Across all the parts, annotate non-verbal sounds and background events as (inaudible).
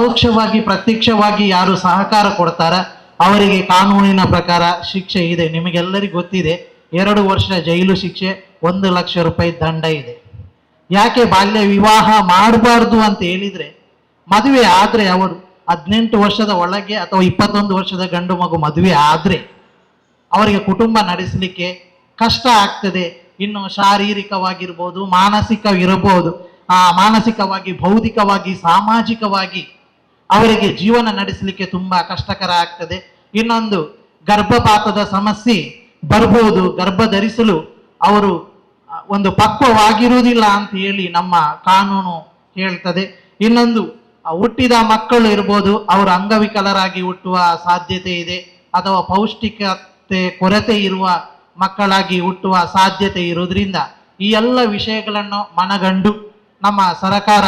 ಪರೋಕ್ಷವಾಗಿ, ಪ್ರತ್ಯಕ್ಷವಾಗಿ ಯಾರು ಸಹಕಾರ ಕೊಡ್ತಾರ, ಅವರಿಗೆ ಕಾನೂನಿನ ಪ್ರಕಾರ ಶಿಕ್ಷೆ ಇದೆ. ನಿಮಗೆಲ್ಲರಿಗೂ ಗೊತ್ತಿದೆ, ಎರಡು ವರ್ಷ ಜೈಲು ಶಿಕ್ಷೆ, ಒಂದು ಲಕ್ಷ ರೂಪಾಯಿ ದಂಡ ಇದೆ. ಯಾಕೆ ಬಾಲ್ಯ ವಿವಾಹ ಮಾಡಬಾರ್ದು ಅಂತ ಹೇಳಿದ್ರೆ, ಮದುವೆ ಆದ್ರೆ ಅವರು ಹದಿನೆಂಟು ವರ್ಷದ ಒಳಗೆ ಅಥವಾ ಇಪ್ಪತ್ತೊಂದು ವರ್ಷದ ಗಂಡು ಮಗು ಮದುವೆ ಆದ್ರೆ ಅವರಿಗೆ ಕುಟುಂಬ ನಡೆಸಲಿಕ್ಕೆ ಕಷ್ಟ ಆಗ್ತದೆ. ಇನ್ನು ಶಾರೀರಿಕವಾಗಿರ್ಬೋದು, ಮಾನಸಿಕವಿರಬಹುದು. ಆ ಮಾನಸಿಕವಾಗಿ, ಭೌತಿಕವಾಗಿ, ಸಾಮಾಜಿಕವಾಗಿ ಅವರಿಗೆ ಜೀವನ ನಡೆಸಲಿಕ್ಕೆ ತುಂಬಾ ಕಷ್ಟಕರ ಆಗ್ತದೆ. ಇನ್ನೊಂದು, ಗರ್ಭಪಾತದ ಸಮಸ್ಯೆ ಬರ್ಬೋದು ಗರ್ಭ ಧರಿಸಲು ಅವರು ಒಂದು ಪಕ್ವವಾಗಿರುವುದಿಲ್ಲ ಅಂತ ಹೇಳಿ ನಮ್ಮ ಕಾನೂನು ಹೇಳ್ತದೆ. ಇನ್ನೊಂದು ಹುಟ್ಟಿದ ಮಕ್ಕಳು ಇರ್ಬೋದು, ಅವರು ಅಂಗವಿಕಲರಾಗಿ ಹುಟ್ಟುವ ಸಾಧ್ಯತೆ ಇದೆ, ಅಥವಾ ಪೌಷ್ಟಿಕತೆ, ಕೊರತೆ ಇರುವ ಮಕ್ಕಳಾಗಿ ಹುಟ್ಟುವ ಸಾಧ್ಯತೆ ಇರುವುದರಿಂದ ಈ ಎಲ್ಲ ವಿಷಯಗಳನ್ನು ಮನಗಂಡು ನಮ್ಮ ಸರಕಾರ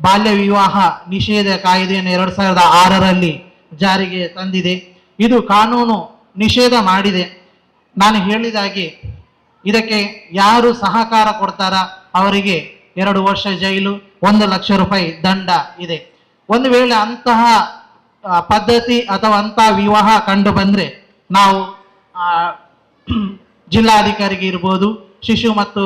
ಬಾಲ್ಯ ವಿವಾಹ ನಿಷೇಧ ಕಾಯ್ದೆಯನ್ನು ಎರಡ್ ಸಾವಿರದ ಆರರಲ್ಲಿ ಜಾರಿಗೆ ತಂದಿದೆ. ಇದು ಕಾನೂನು ನಿಷೇಧ ಮಾಡಿದೆ. ನಾನು ಹೇಳಿದ ಹಾಗೆ ಇದಕ್ಕೆ ಯಾರು ಸಹಕಾರ ಕೊಡ್ತಾರ ಅವರಿಗೆ ಎರಡು ವರ್ಷ ಜೈಲು, ಒಂದು ಲಕ್ಷ ರೂಪಾಯಿ ದಂಡ ಇದೆ. ಒಂದು ವೇಳೆ ಅಂತಹ ಪದ್ಧತಿ ಅಥವಾ ಅಂತಹ ವಿವಾಹ ಕಂಡು ಬಂದರೆ ನಾವು (clears throat) ಜಿಲ್ಲಾಧಿಕಾರಿಗೆ ಇರ್ಬೋದು, ಶಿಶು ಮತ್ತು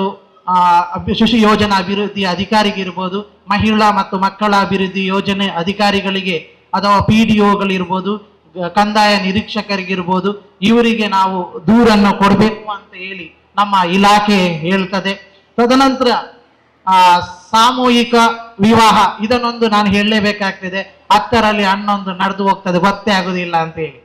ಶಿಶು ಯೋಜನಾ ಅಭಿವೃದ್ಧಿ ಅಧಿಕಾರಿಗೆ ಇರ್ಬೋದು, ಮಹಿಳಾ ಮತ್ತು ಮಕ್ಕಳ ಅಭಿವೃದ್ಧಿ ಯೋಜನೆ ಅಧಿಕಾರಿಗಳಿಗೆ ಅಥವಾ ಪಿ ಡಿ ಒಗಳಿರ್ಬೋದು ಕಂದಾಯ ನಿರೀಕ್ಷಕರಿಗಿರ್ಬೋದು ಇವರಿಗೆ ನಾವು ದೂರನ್ನು ಕೊಡಬೇಕು ಅಂತ ಹೇಳಿ ನಮ್ಮ ಇಲಾಖೆ ಹೇಳ್ತದೆ. ತದನಂತರ ಸಾಮೂಹಿಕ ವಿವಾಹ, ಇದನ್ನೊಂದು ನಾನು ಹೇಳಲೇಬೇಕಾಗ್ತದೆ. ಹತ್ತರಲ್ಲಿ ಹನ್ನೊಂದು ನಡೆದು ಹೋಗ್ತದೆ, ಗೊತ್ತೇ ಆಗುದಿಲ್ಲ ಅಂತ ಹೇಳಿ.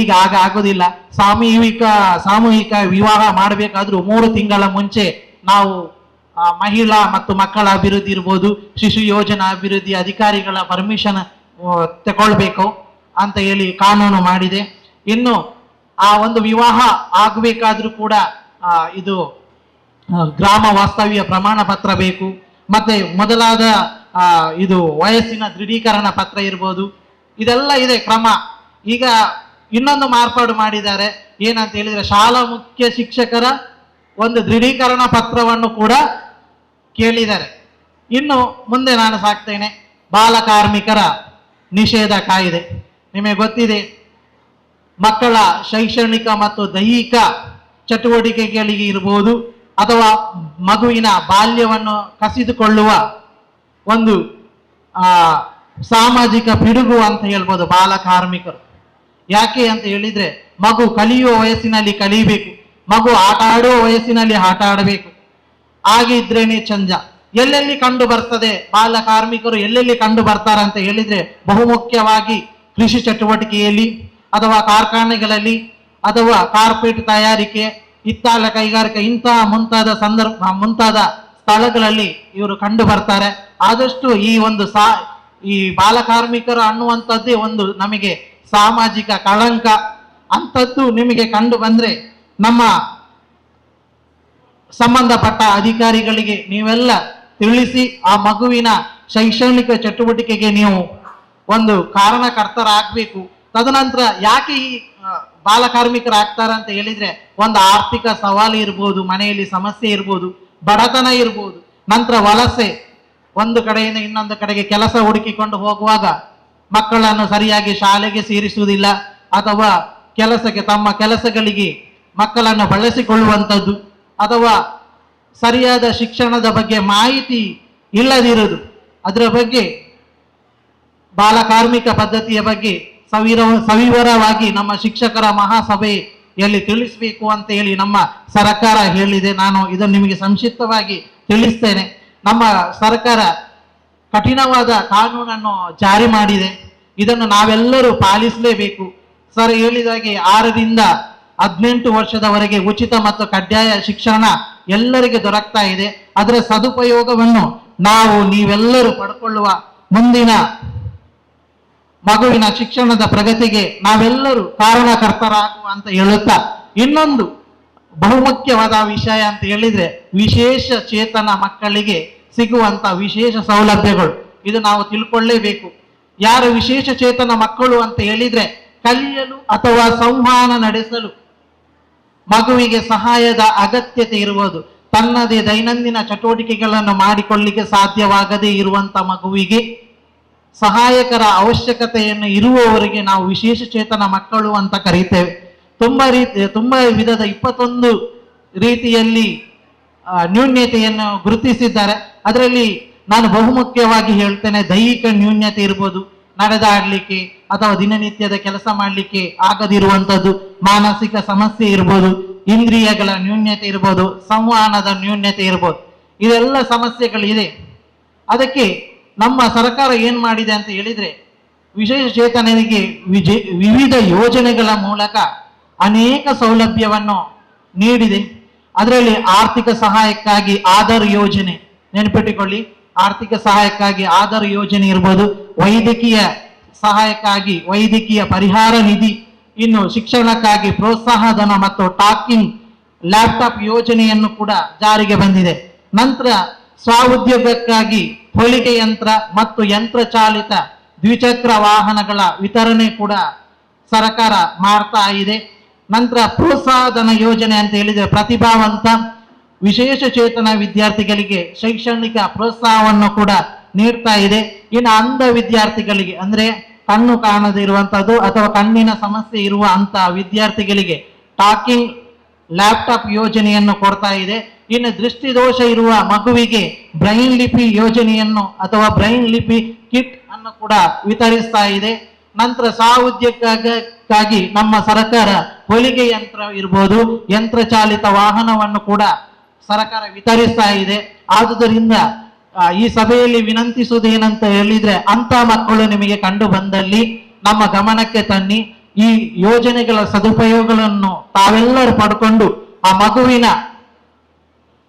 ಈಗ ಆಗ ಆಗುದಿಲ್ಲ. ಸಾಮೂಹಿಕ ಸಾಮೂಹಿಕ ವಿವಾಹ ಮಾಡಬೇಕಾದ್ರೂ ಮೂರು ತಿಂಗಳ ಮುಂಚೆ ನಾವು ಮಹಿಳಾ ಮತ್ತು ಮಕ್ಕಳ ಅಭಿವೃದ್ಧಿ ಇರ್ಬೋದು, ಶಿಶು ಯೋಜನಾ ಅಭಿವೃದ್ಧಿ ಅಧಿಕಾರಿಗಳ ಪರ್ಮಿಷನ್ ತಗೊಳ್ಬೇಕು ಅಂತ ಹೇಳಿ ಕಾನೂನು ಮಾಡಿದೆ. ಇನ್ನು, ಆ, ಒಂದು ವಿವಾಹ ಆಗಬೇಕಾದ್ರೂ ಕೂಡ ಇದು ಗ್ರಾಮ ವಾಸ್ತವ್ಯ ಪ್ರಮಾಣ ಪತ್ರ ಬೇಕು. ಮತ್ತೆ ಮೊದಲಾದ ಇದು ವಯಸ್ಸಿನ ದೃಢೀಕರಣ ಪತ್ರ ಇರ್ಬೋದು. ಇದೆಲ್ಲ ಇದೆ ಕ್ರಮ. ಈಗ ಇನ್ನೊಂದು ಮಾರ್ಪಾಡು ಮಾಡಿದ್ದಾರೆ. ಏನಂತ ಹೇಳಿದ್ರೆ ಶಾಲಾ ಮುಖ್ಯ ಶಿಕ್ಷಕರ ಒಂದು ದೃಢೀಕರಣ ಪತ್ರವನ್ನು ಕೂಡ ಕೇಳಿದ್ದಾರೆ. ಇನ್ನು ಮುಂದೆ ನಾನು ಸಾಕ್ತೇನೆ ಬಾಲಕಾರ್ಮಿಕರ ನಿಷೇಧ ಕಾಯಿದೆ. ನಿಮಗೆ ಗೊತ್ತಿದೆ, ಮಕ್ಕಳ ಶೈಕ್ಷಣಿಕ ಮತ್ತು ದೈಹಿಕ ಚಟುವಟಿಕೆಗಳಿಗೆ ಇರಬಹುದು ಅಥವಾ ಮಗುವಿನ ಬಾಲ್ಯವನ್ನು ಕಸಿದುಕೊಳ್ಳುವ ಒಂದು ಸಾಮಾಜಿಕ ಪಿಡುಗು ಅಂತ ಹೇಳ್ಬೋದು ಬಾಲಕಾರ್ಮಿಕರು ಯಾಕೆ ಅಂತ ಹೇಳಿದ್ರೆ, ಮಗು ಕಲಿಯುವ ವಯಸ್ಸಿನಲ್ಲಿ ಕಲಿಬೇಕು. ಮಗು ಆಟ ಆಡುವ ವಯಸ್ಸಿನಲ್ಲಿ ಆಟ ಆಡಬೇಕು ಆಗಿದ್ರೇನೆ ಚಂದ. ಎಲ್ಲೆಲ್ಲಿ ಕಂಡು ಬರ್ತದೆ? ಬಾಲ ಕಾರ್ಮಿಕರು ಎಲ್ಲೆಲ್ಲಿ ಕಂಡು ಬರ್ತಾರೆ ಅಂತ ಹೇಳಿದ್ರೆ ಬಹುಮುಖ್ಯವಾಗಿ ಕೃಷಿ ಚಟುವಟಿಕೆಯಲ್ಲಿ ಅಥವಾ ಕಾರ್ಖಾನೆಗಳಲ್ಲಿ ಅಥವಾ ಕಾರ್ಪೆಟ್ ತಯಾರಿಕೆ, ಹಿತ್ತಾಲ ಕೈಗಾರಿಕೆ ಇಂತಹ ಮುಂತಾದ ಸಂದರ್ಭ, ಮುಂತಾದ ಸ್ಥಳಗಳಲ್ಲಿ ಇವರು ಕಂಡು ಬರ್ತಾರೆ. ಆದಷ್ಟು ಈ ಒಂದು ಸಾ, ಈ ಬಾಲಕಾರ್ಮಿಕರು ಅನ್ನುವಂಥದ್ದೇ ಒಂದು ನಮಗೆ ಸಾಮಾಜಿಕ ಕಳಂಕ. ಅಂಥದ್ದು ನಿಮಗೆ ಕಂಡು ಬಂದ್ರೆ ನಮ್ಮ ಸಂಬಂಧಪಟ್ಟ ಅಧಿಕಾರಿಗಳಿಗೆ ನೀವೆಲ್ಲ ತಿಳಿಸಿ ಆ ಮಗುವಿನ ಶೈಕ್ಷಣಿಕ ಚಟುವಟಿಕೆಗೆ ನೀವು ಒಂದು ಕಾರಣಕರ್ತರಾಗಬೇಕು. ತದನಂತರ ಯಾಕೆ ಈ ಬಾಲಕಾರ್ಮಿಕರಾಗ್ತಾರಂತ ಹೇಳಿದ್ರೆ ಒಂದು ಆರ್ಥಿಕ ಸವಾಲು ಇರ್ಬೋದು, ಮನೆಯಲ್ಲಿ ಸಮಸ್ಯೆ ಇರ್ಬೋದು, ಬಡತನ ಇರ್ಬೋದು, ನಂತರ ವಲಸೆ, ಒಂದು ಕಡೆಯಿಂದ ಇನ್ನೊಂದು ಕಡೆಗೆ ಕೆಲಸ ಹುಡುಕಿಕೊಂಡು ಹೋಗುವಾಗ ಮಕ್ಕಳನ್ನು ಸರಿಯಾಗಿ ಶಾಲೆಗೆ ಸೇರಿಸುವುದಿಲ್ಲ ಅಥವಾ ಕೆಲಸಕ್ಕೆ ತಮ್ಮ ಕೆಲಸಗಳಿಗೆ ಮಕ್ಕಳನ್ನು ಬಳಸಿಕೊಳ್ಳುವಂಥದ್ದು ಅಥವಾ ಸರಿಯಾದ ಶಿಕ್ಷಣದ ಬಗ್ಗೆ ಮಾಹಿತಿ ಇಲ್ಲದಿರುವುದು, ಅದರ ಬಗ್ಗೆ ಬಾಲ ಕಾರ್ಮಿಕ ಪದ್ಧತಿಯ ಬಗ್ಗೆ ಸವಿರ, ಸವಿವರವಾಗಿ ನಮ್ಮ ಶಿಕ್ಷಕರ ಮಹಾಸಭೆಯಲ್ಲಿ ತಿಳಿಸಬೇಕು ಅಂತ ಹೇಳಿ ನಮ್ಮ ಸರ್ಕಾರ ಹೇಳಿದೆ. ನಾನು ಇದನ್ನು ನಿಮಗೆ ಸಂಕ್ಷಿಪ್ತವಾಗಿ ತಿಳಿಸ್ತೇನೆ. ನಮ್ಮ ಸರ್ಕಾರ ಕಠಿಣವಾದ ಕಾನೂನನ್ನು ಜಾರಿ ಮಾಡಿದೆ. ಇದನ್ನು ನಾವೆಲ್ಲರೂ ಪಾಲಿಸಲೇಬೇಕು. ಸರ್, ಹೇಳಿದಾಗೆ ಆರರಿಂದ ಹದಿನೆಂಟು ವರ್ಷದವರೆಗೆ ಉಚಿತ ಮತ್ತು ಕಡ್ಡಾಯ ಶಿಕ್ಷಣ ಎಲ್ಲರಿಗೆ ದೊರಕ್ತಾ ಇದೆ. ಅದರ ಸದುಪಯೋಗವನ್ನು ನಾವು ನೀವೆಲ್ಲರೂ ಪಡ್ಕೊಳ್ಳುವ ಮುಂದಿನ ಮಗುವಿನ ಶಿಕ್ಷಣದ ಪ್ರಗತಿಗೆ ನಾವೆಲ್ಲರೂ ಕಾರಣಕರ್ತರಾಗುವ ಅಂತ ಹೇಳುತ್ತಾ, ಇನ್ನೊಂದು ಬಹುಮುಖ್ಯವಾದ ವಿಷಯ ಅಂತ ಹೇಳಿದ್ರೆ ವಿಶೇಷ ಚೇತನ ಮಕ್ಕಳಿಗೆ ಸಿಗುವಂತ ವಿಶೇಷ ಸೌಲಭ್ಯಗಳು. ಇದು ನಾವು ತಿಳ್ಕೊಳ್ಳೇಬೇಕು. ಯಾರು ವಿಶೇಷ ಚೇತನ ಮಕ್ಕಳು ಅಂತ ಹೇಳಿದ್ರೆ ಕಲಿಯಲು ಅಥವಾ ಸಂವಹನ ನಡೆಸಲು ಮಗುವಿಗೆ ಸಹಾಯದ ಅಗತ್ಯತೆ ಇರುವುದು. ತನ್ನದೇ ದೈನಂದಿನ ಚಟುವಟಿಕೆಗಳನ್ನು ಮಾಡಿಕೊಳ್ಳಿಕ್ಕೆ ಸಾಧ್ಯವಾಗದೇ ಇರುವಂತ ಮಗುವಿಗೆ ಸಹಾಯಕರ ಅವಶ್ಯಕತೆಯನ್ನು ಇರುವವರಿಗೆ ನಾವು ವಿಶೇಷ ಚೇತನ ಮಕ್ಕಳು ಅಂತ ಕರೀತೇವೆ. ತುಂಬಾ ರೀತಿ, ತುಂಬಾ ವಿಧದ ಇಪ್ಪತ್ತೊಂದು ರೀತಿಯಲ್ಲಿ ನ್ಯೂನ್ಯತೆಯನ್ನು ಗುರುತಿಸಿದ್ದಾರೆ. ಅದರಲ್ಲಿ ನಾನು ಬಹುಮುಖ್ಯವಾಗಿ ಹೇಳ್ತೇನೆ ದೈಹಿಕ ನ್ಯೂನ್ಯತೆ ಇರ್ಬೋದು ನಡೆದಾಡ್ಲಿಕ್ಕೆ ಅಥವಾ ದಿನನಿತ್ಯದ ಕೆಲಸ ಮಾಡಲಿಕ್ಕೆ ಆಗದಿರುವಂಥದ್ದು ಮಾನಸಿಕ ಸಮಸ್ಯೆ ಇರ್ಬೋದು, ಇಂದ್ರಿಯಗಳ ನ್ಯೂನ್ಯತೆ ಇರ್ಬೋದು, ಸಂವಹನದ ನ್ಯೂನ್ಯತೆ ಇರ್ಬೋದು. ಇದೆಲ್ಲ ಸಮಸ್ಯೆಗಳಿದೆ ಅದಕ್ಕೆ ನಮ್ಮ ಸರ್ಕಾರ ಏನ್ ಮಾಡಿದೆ ಅಂತ ಹೇಳಿದ್ರೆ ವಿಶೇಷ ಚೇತನರಿಗೆ ವಿವಿಧ ಯೋಜನೆಗಳ ಮೂಲಕ ಅನೇಕ ಸೌಲಭ್ಯವನ್ನು ನೀಡಿದೆ. ಅದರಲ್ಲಿ ಆರ್ಥಿಕ ಸಹಾಯಕ್ಕಾಗಿ ಆಧಾರ್ ಯೋಜನೆ ನೆನಪಿಟ್ಟುಕೊಳ್ಳಿ. ಆರ್ಥಿಕ ಸಹಾಯಕ್ಕಾಗಿ ಆಧಾರ್ ಯೋಜನೆ ಇರ್ಬೋದು ವೈದ್ಯಕೀಯ ಸಹಾಯಕ್ಕಾಗಿ ವೈದ್ಯಕೀಯ ಪರಿಹಾರ ನಿಧಿ, ಇನ್ನು ಶಿಕ್ಷಣಕ್ಕಾಗಿ ಪ್ರೋತ್ಸಾಹಧನ ಮತ್ತು ಟಾಕಿಂಗ್ ಲ್ಯಾಪ್ಟಾಪ್ ಯೋಜನೆಯನ್ನು ಕೂಡ ಜಾರಿಗೆ ಬಂದಿದೆ. ನಂತರ ಸ್ವಉದ್ಯೋಗಕ್ಕಾಗಿ ಹೊಲಿಗೆ ಯಂತ್ರ ಮತ್ತು ಯಂತ್ರ ಚಾಲಿತ ದ್ವಿಚಕ್ರ ವಾಹನಗಳ ವಿತರಣೆ ಕೂಡ ಸರ್ಕಾರ ಮಾಡ್ತಾ ಇದೆ. ನಂತರ ಪ್ರೋತ್ಸಾಹಧನ ಯೋಜನೆ ಅಂತ ಹೇಳಿದ್ರೆ ಪ್ರತಿಭಾವಂತ ವಿಶೇಷ ಚೇತನ ವಿದ್ಯಾರ್ಥಿಗಳಿಗೆ ಶೈಕ್ಷಣಿಕ ಪ್ರೋತ್ಸಾಹವನ್ನು ಕೂಡ ನೀಡ್ತಾ ಇದೆ. ಇನ್ನು ಅಂಧ ವಿದ್ಯಾರ್ಥಿಗಳಿಗೆ, ಅಂದ್ರೆ ಕಣ್ಣು ಕಾಣದೇ ಇರುವಂತದ್ದು ಅಥವಾ ಕಣ್ಣಿನ ಸಮಸ್ಯೆ ಇರುವ ಅಂತ ವಿದ್ಯಾರ್ಥಿಗಳಿಗೆ ಟಾಕಿಂಗ್ ಲ್ಯಾಪ್ಟಾಪ್ ಯೋಜನೆಯನ್ನು ಕೊಡ್ತಾ ಇದೆ. ಇನ್ನು ದೃಷ್ಟಿದೋಷ ಇರುವ ಮಗುವಿಗೆ ಬ್ರೈನ್ ಲಿಪಿ ಯೋಜನೆಯನ್ನು ಅಥವಾ ಬ್ರೈನ್ ಲಿಪಿ ಕಿಟ್ ಅನ್ನು ಕೂಡ ವಿತರಿಸ್ತಾ ಇದೆ. ನಂತರ ಸಾಹುದ್ಯಕ್ಕಾಗಿ ನಮ್ಮ ಸರ್ಕಾರ ಹೊಲಿಗೆ ಯಂತ್ರ ಇರ್ಬೋದು ಯಂತ್ರ ಚಾಲಿತ ವಾಹನವನ್ನು ಕೂಡ ಸರ್ಕಾರ ವಿತರಿಸ್ತಾ ಇದೆ. ಆದುದರಿಂದ ಈ ಸಭೆಯಲ್ಲಿ ವಿನಂತಿಸುವುದೇನಂತ ಹೇಳಿದ್ರೆ ಅಂತ ಮಕ್ಕಳು ನಿಮಗೆ ಕಂಡು ಬಂದಲ್ಲಿ ನಮ್ಮ ಗಮನಕ್ಕೆ ತನ್ನಿ ಈ ಯೋಜನೆಗಳ ಸದುಪಯೋಗಗಳನ್ನು ತಾವೆಲ್ಲರೂ ಪಡ್ಕೊಂಡು ಆ ಮಗುವಿನ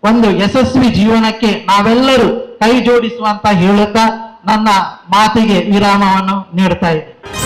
ಒಂದು ಯಶಸ್ವಿ ಜೀವನಕ್ಕೆ ನಾವೆಲ್ಲರೂ ಕೈ ಜೋಡಿಸುವಂತ ಹೇಳುತ್ತಾ ನನ್ನ ಮಾತಿಗೆ ವಿರಾಮವನ್ನು ನೀಡ್ತಾ ಇದ್ದೆ